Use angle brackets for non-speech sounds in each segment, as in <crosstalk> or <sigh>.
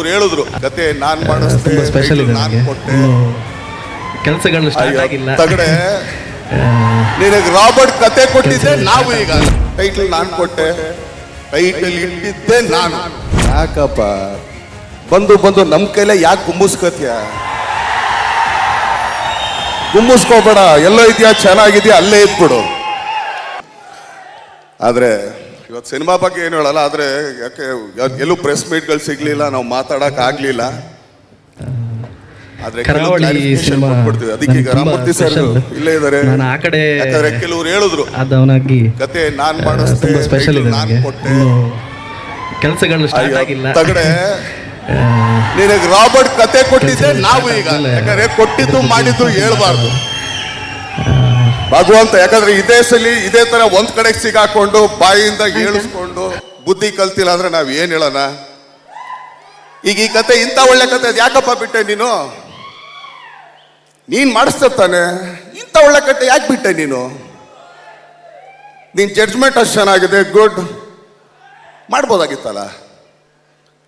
ಕೆಲವ್ರು ಹೇಳಿದ್ರು ಕತೆ ನಾನ್ ಮಾಡಿಸ್ತೆ ನಾನು ಸ್ಪೆಷಲ್ ಇದೆ ನಾನ್ ಕೊಟ್ಟೆ. ಕೆಲಸಗಳು ಸ್ಟಾರ್ಟ್ ಆಗಿಲ್ಲ. ತಗಡೆ <laughs> ನಿನಗೆ ರಾಬರ್ಟ್ ಕತೆ ಕೊಟ್ಟಿದ್ದೆ ನಾವು ಈಗ ಟೈಟಲ್ ನಾನು ಕೊಟ್ಟೆ ಟೈಟಲ್ ಇಟ್ಟಿದ್ದೆ ನಾನು. ಯಾಕಪ್ಪ? ಬಂದು ಬಂದು ನಮ್ ಕೈಲೇ ಯಾಕೆ ಕುಂಬಿಸ್ಕೋತೀಯ ಗುಮ್ಮಿಸ್ಕೋಬೇಡ ಎಲ್ಲೋ ಇದೆಯಾ ಚೆನ್ನಾಗಿದೆಯಾ ಅಲ್ಲೇ ಇದ್ಬಿಡು. ಆದ್ರೆ ಇವತ್ತು ಸಿನಿಮಾ ಬಗ್ಗೆ ಏನು ಹೇಳಲ್ಲ ಆದ್ರೆ ಯಾಕೆ ಎಲ್ಲೂ ಪ್ರೆಸ್ ಮೀಟ್ಗಳು ಸಿಗ್ಲಿಲ್ಲ ನಾವು ಮಾತಾಡಕ್ ಆಗಲಿಲ್ಲ. ಆದ್ರೆ ಕೊಟ್ಬಿಡ್ತೀವಿ. ಅದಕ್ಕೆ ರಾಮೂರ್ತಿ ಸರ್ ಇಲ್ಲೇ ಇದ್ದಾರೆ ನಾನು ಆ ಕಡೆ ಯಾಕಂದ್ರೆ ಕೆಲವರು ಹೇಳಿದ್ರು ಕತೆ ನಾನ್ ಇದೆ ನಾನ್ ಕೊಟ್ಟೆ. ಕೆಲಸಗಳು ಸ್ಟಾರ್ಟ್ ಆಗಿಲ್ಲ. ತಗಡೆ. ನಿನಗೆ ರಾಬರ್ಟ್ ಕತೆ ಕೊಟ್ಟಿದ್ದೆ ನಾವು ಈಗ. ಯಾಕಂದ್ರೆ ಕೊಟ್ಟಿದ್ದು ಮಾಡಿದ್ದು ಹೇಳ್ಬಾರ್ದು. ಭಗವಂತ ಯಾಕಂದ್ರೆ ಇದೇ ಸಲಿ ಇದೇ ತರ ಒಂದ್ ಕಡೆ ಸಿಗಾಕೊಂಡು ಬಾಯಿಂದ ಏಳಿಸ್ಕೊಂಡು ಬುದ್ಧಿ ಕಲ್ತಿಲ್ಲ ಅಂದ್ರೆ ನಾವ್ ಏನ್ ಹೇಳೋಣ? ಈಗ ಈ ಕತೆ ಇಂಥ ಒಳ್ಳೆ ಕತೆ ಅದ್ ಯಾಕಪ್ಪ ಬಿಟ್ಟೆ ನೀನು? ನೀನ್ ಮಾಡಿಸ್ತಾನೆ ಇಂಥ ಒಳ್ಳೆ ಕತೆ ಯಾಕೆ ಬಿಟ್ಟೆ ನೀನು? ನಿನ್ ಜಡ್ಜ್ಮೆಂಟ್ ಅಷ್ಟು ಚೆನ್ನಾಗಿದೆ ಗುಡ್ ಮಾಡ್ಬೋದಾಗಿತ್ತಲ್ಲ?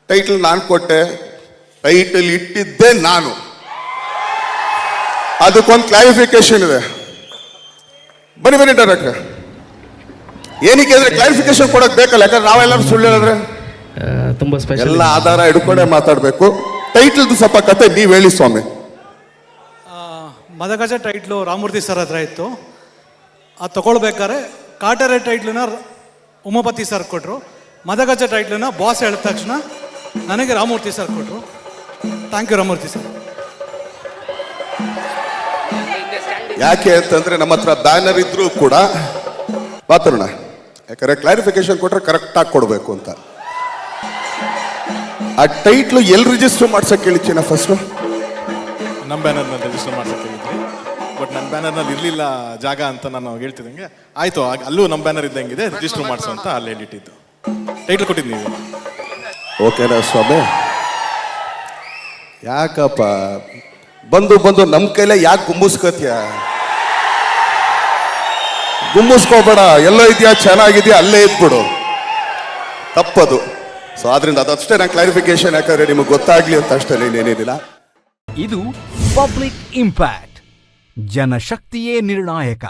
ಟೈಟಲ್ ನಾನು ಕೊಟ್ಟೆ ಟೈಟಲ್ ಇಟ್ಟಿದ್ದೆ ನಾನು. ಅದಕ್ಕೊಂದು ಕ್ಲಾರಿಫಿಕೇಶನ್ ಇದೆ. ಬನ್ನಿ ಬನ್ನಿ ಡೈರೆಕ್ಟ್ ಏನಕ್ಕೆ ಅಂದ್ರೆ ಕ್ಲಾರಿಫಿಕೇಶನ್ ಕೊಡಕ್ ಬೇಕಲ್ಲ ಯಾಕಂದ್ರೆ ನಾವೆಲ್ಲರೂ ಸುಳ್ಳು ಹೇಳಿದ್ರೆ. ತುಂಬಾ ಸ್ಪೆಷಲ್ ಎಲ್ಲ ಆಧಾರ ಹಿಡ್ಕೊಂಡೇ ಮಾತಾಡಬೇಕು. ಟೈಟಲ್ದು ಸ್ವಲ್ಪ ಕತೆ ನೀವು ಹೇಳಿ ಸ್ವಾಮಿ. ಆ, ಮದಗಜ ಟೈಟ್ಲು ರಾಮೂರ್ತಿ ಸರ್ ಹತ್ರ ಇತ್ತು. ಅದು ತಗೊಳ್ಬೇಕಾದ್ರೆ ಕಾಟರೆ ಟೈಟ್ಲನ್ನ ಉಮಾಪತಿ ಸರ್ ಕೊಟ್ಟರು ಮದಗಜ ಟೈಟ್ಲನ್ನ ಬಾಸ್ ಹೇಳಿದ ತಕ್ಷಣ ನನಗೆ ರಾಮೂರ್ತಿ ಸರ್ ಕೊಟ್ಟರು ಥ್ಯಾಂಕ್ ಯು ರಾಮೂರ್ತಿ ಸರ್. ಯಾಕೆ ಅಂತಂದ್ರೆ ನಮ್ಮ ಹತ್ರ ಬ್ಯಾನರ್ ಇದ್ರೂ ಕೂಡ ಮಾತಾಡೋಣ. ಯಾಕಂದ್ರೆ ಕ್ಲಾರಿಫಿಕೇಶನ್ ಕೊಟ್ರೆ ಕರೆಕ್ಟ್ ಆಗಿ ಕೊಡ್ಬೇಕು ಅಂತ. ಆ ಟೈಟ್ಲು ಎಲ್ಲಿ ರಿಜಿಸ್ಟರ್ ಮಾಡ್ಸಕ್ ಹೇಳಿಚ್ಚಿನ ಫಸ್ಟ್ ನಮ್ಮ ಬ್ಯಾನರ್ನಲ್ಲಿ ರಿಜಿಸ್ಟರ್ ಮಾಡ್ಸಕ್ಕೆ ಹೇಳಿದ್ರಿ ಬಟ್ ನನ್ನ ಬ್ಯಾನರ್ನಲ್ಲಿ ಇರಲಿಲ್ಲ ಜಾಗ ಅಂತ ನಾನು ಹೇಳ್ತಿದ್ದಂಗೆ ಆಯಿತು ಅಲ್ಲೂ ನಮ್ಮ ಬ್ಯಾನರ್ ಇದ್ದಂಗಿದೆ ರಿಜಿಸ್ಟರ್ ಮಾಡಿಸು ಅಂತ ಅಲ್ಲಿ ಹೇಳಿಟ್ಟಿದ್ದು. ಟೈಟ್ಲ್ ಕೊಟ್ಟಿದ್ದು ನೀವು ಓಕೆನಾ ಸ್ವಾಮಿ. ಯಾಕಪ್ಪ? ಬಂದು ಬಂದು ನಮ್ಮ ಕೈಲೇ ಯಾಕೆ ಗುಮ್ಮಿಸ್ಕತ್ಯ ಗುಮ್ಮಿಸ್ಕೋಬೇಡ ಎಲ್ಲೋ ಇದೆಯಾ, ಚೆನ್ನಾಗಿದೆಯಾ, ಅಲ್ಲೇ ಇದ್ಬಿಡು. ತಪ್ಪದು. ಸೊ ಆದ್ರಿಂದ ಅದಷ್ಟೇ ನಾನು ಕ್ಲಾರಿಫಿಕೇಶನ್ ಯಾಕಂದ್ರೆ ನಿಮಗೆ ಗೊತ್ತಾಗ್ಲಿ ಅಂತ ಅಷ್ಟೇ ಏನೇನಿಲ್ಲ ಇದು ಪಬ್ಲಿಕ್ ಇಂಪ್ಯಾಕ್ಟ್, ಜನಶಕ್ತಿಯೇ ನಿರ್ಣಾಯಕ.